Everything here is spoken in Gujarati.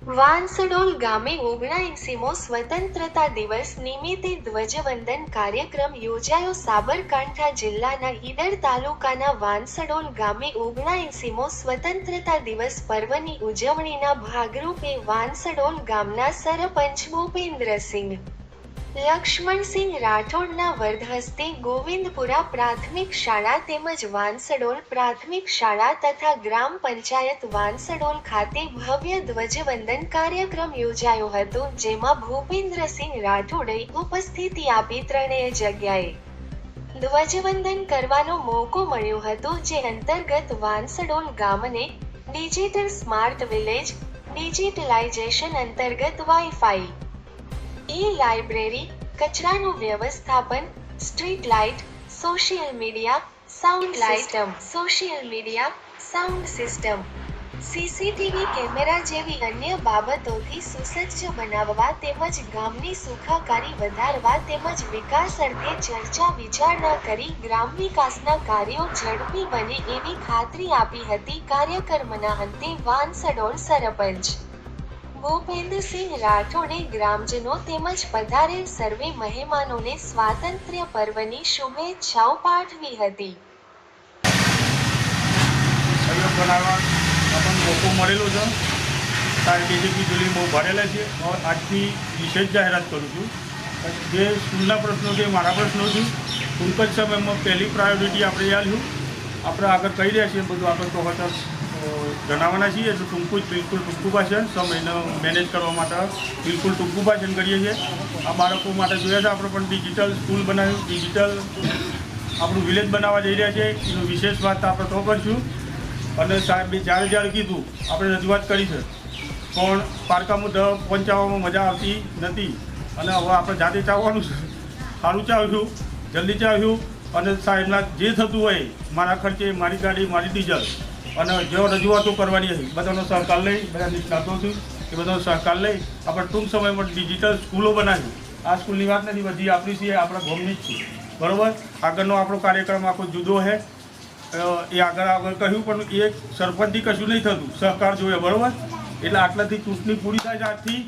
વાંસડોલ ગામે ઓગણએંસીમો સ્વતંત્રતા દિવસ નિમિત્તે ધ્વજવંદન કાર્યક્રમ યોજાયો સાબરકાંઠા જિલ્લાના ઈડર તાલુકાના વાંસડોલ ગામે ઓગણએંસીમો સ્વતંત્રતા દિવસ પર્વની ઉજવણીના ભાગરૂપે વાંસડોલ ગામના સરપંચ ભૂપેન્દ્રસિંહ લક્ષ્મણસિંહ રાઠોડના વર્ધ હસ્તે ગોવિંદપુરા પ્રાથમિક શાળા તેમજ વાંસડોલ પ્રાથમિક શાળા તથા ગ્રામ પંચાયત વાંસડોલ ખાતે ભવ્ય ધ્વજવંદન કાર્યક્રમ યોજાયો હતો, જેમાં ભૂપેન્દ્રસિંહ રાઠોડે ઉપસ્થિતિ આપી ત્રણેય જગ્યાએ ધ્વજવંદન કરવાનો મોકો મળ્યો હતો, જે અંતર્ગત વાંસડોલ ગામને ડિજિટલ સ્માર્ટ વિલેજ ડિજિટલાઇઝેશન અંતર્ગત વાઈફાઈ ઈ લાઇબ્રેરી કચરાનું વ્યવસ્થાપન street light social media sound system social media sound system CCTV camera જેવી અન્ય બાબતોથી સુસજ્જ બનાવવા તેમજ ગામની સુખાકારી વધારવા તેમજ વિકાસ અર્થે ચર્ચા વિચારણા કરી ગ્રામ વિકાસના કાર્યો ઝડપી બને એવી ખાતરી આપી હતી કાર્યક્રમના અંતે વાંસડોળ સરપંચ. ભૂપેન્દ્રસિંહ રાઠોડે ગ્રામજનો તેમજ પધારેલ સર્વે મહેમાનોને સ્વાતંત્ર્ય પર્વની શુભેચ્છાઓ પાઠવી હતી. સહયોગ બનાવવા મોકો મળેલો છે. કારણ કે બીજેપી બિજલી બહુ ભરેલા છે. આજથી વિશેષ જાહેરાત કરું છું. જે સ્કૂલના પ્રશ્નો છે, મારા પ્રશ્નો છે, ટૂંક જ સમયમાં પહેલી પ્રાયોરિટી આપણે યાદ છું. આપણે આગળ કહી રહ્યા છીએ, બધું આગળ તો જણાવવાના છીએ એટલે ટૂંકું જ બિલકુલ ટૂંકું ભાષણ સમયને મેનેજ કરવા માટે બિલકુલ ટૂંકું ભાષણ કરીએ છીએ. આ બાળકો માટે જોયા છે, આપણે પણ ડિજિટલ સ્કૂલ બનાવ્યું ડિજિટલ આપણું વિલેજ બનાવવા જઈ રહ્યા છે. એનું વિશેષ વાત આપણે તો કરશું. અને સાહેબે જ્યારે જ્યારે કીધું, આપણે રજૂઆત કરી છે. પણ પારકામાં દ પહોંચાવવામાં મજા આવતી નથી. અને હવે આપણે જાતે ચાવવાનું છે. સારું ચાવ્યું, જલ્દી ચાવ્યું. અને સાહેબના જે થતું હોય, મારા ખર્ચે, મારી ગાડી, મારી ડીઝલ. અને જો રજૂઆતો કરવાની હતી બધાનો સહકાર લઈ, બધા નિષ્ણાતો છું એ બધાનો સહકાર લઈ આપણે ટૂંક સમયમાં ડિજિટલ સ્કૂલો બનાવી. આ સ્કૂલની વાત નથી, બધી આપણી છે, આપણા ગોમની જ છે. બરાબર? આગળનો આપણો કાર્યક્રમ આખો જુદો છે એ આગળ આગળ કહ્યું, પણ એ સરપંચથી કશું નહીં થતું. સહકાર જોઈએ, બરાબર? એટલે આટલાથી ચૂંટણી પૂરી થાય આજથી.